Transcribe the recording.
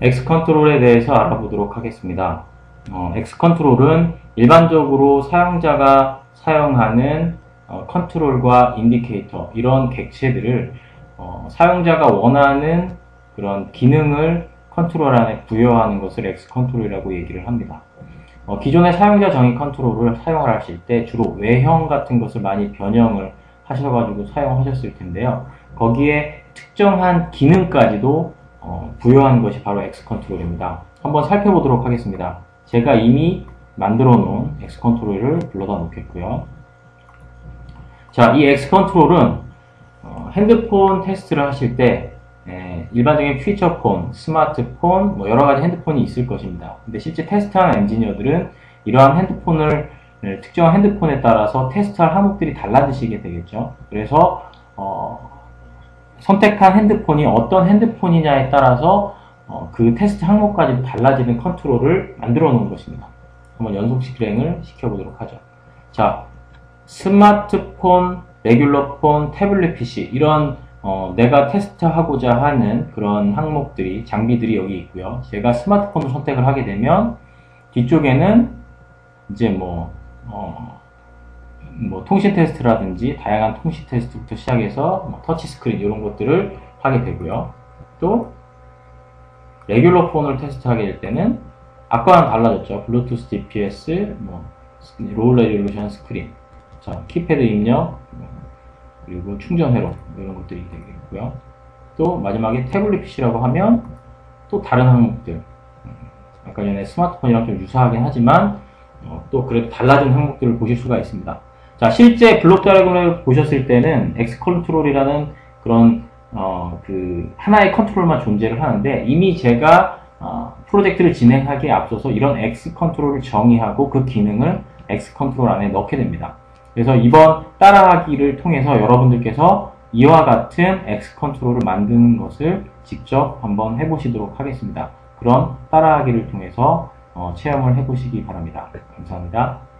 X 컨트롤에 대해서 알아보도록 하겠습니다. 어, X 컨트롤은 일반적으로 사용자가 사용하는 어, 컨트롤과 인디케이터 이런 객체들을 어, 사용자가 원하는 그런 기능을 컨트롤 안에 부여하는 것을 X 컨트롤이라고 얘기를 합니다. 어, 기존의 사용자 정의 컨트롤을 사용을 하실 때 주로 외형 같은 것을 많이 변형을 하셔가지고 사용하셨을 텐데요. 거기에 특정한 기능까지도 어, 부여한 것이 바로 X 컨트롤입니다. 한번 살펴보도록 하겠습니다. 제가 이미 만들어 놓은 X 컨트롤을 불러다 놓겠고요. 자, 이 X 컨트롤은 어, 핸드폰 테스트를 하실 때 에, 일반적인 피처폰, 스마트폰, 뭐 여러 가지 핸드폰이 있을 것입니다. 근데 실제 테스트하는 엔지니어들은 이러한 핸드폰을 에, 특정한 핸드폰에 따라서 테스트할 항목들이 달라지시게 되겠죠. 그래서 어, 선택한 핸드폰이 어떤 핸드폰이냐에 따라서 어, 그 테스트 항목까지 달라지는 컨트롤을 만들어 놓은 것입니다. 한번 연속 실행을 시켜보도록 하죠. 자, 스마트폰, 레귤러폰, 태블릿 PC 이런 어, 내가 테스트하고자 하는 그런 항목들이 장비들이 여기 있고요. 제가 스마트폰을 선택을 하게 되면 뒤쪽에는 이제 뭐, 어, 뭐 통신 테스트라든지 다양한 통신 테스트부터 시작해서 뭐 터치 스크린 이런 것들을 하게 되고요. 또 레귤러 폰을 테스트하게 될 때는 아까랑 달라졌죠. 블루투스 GPS, 뭐 레졸루션 스크린, 자 키패드 입력, 그리고 충전 회로 이런 것들이 되겠고요. 또 마지막에 태블릿 PC라고 하면 또 다른 항목들 음, 아까 전에 스마트폰이랑 좀 유사하긴 하지만 어, 또 그래도 달라진 항목들을 보실 수가 있습니다. 자 실제 블록 다이어그램을 보셨을 때는 X 컨트롤이라는 그런 어, 그 하나의 컨트롤만 존재를 하는데 이미 제가 어, 프로젝트를 진행하기에 앞서서 이런 X 컨트롤을 정의하고 그 기능을 X 컨트롤 안에 넣게 됩니다. 그래서 이번 따라하기를 통해서 여러분들께서 이와 같은 X 컨트롤을 만드는 것을 직접 한번 해보시도록 하겠습니다. 그런 따라하기를 통해서 어, 체험을 해보시기 바랍니다. 감사합니다.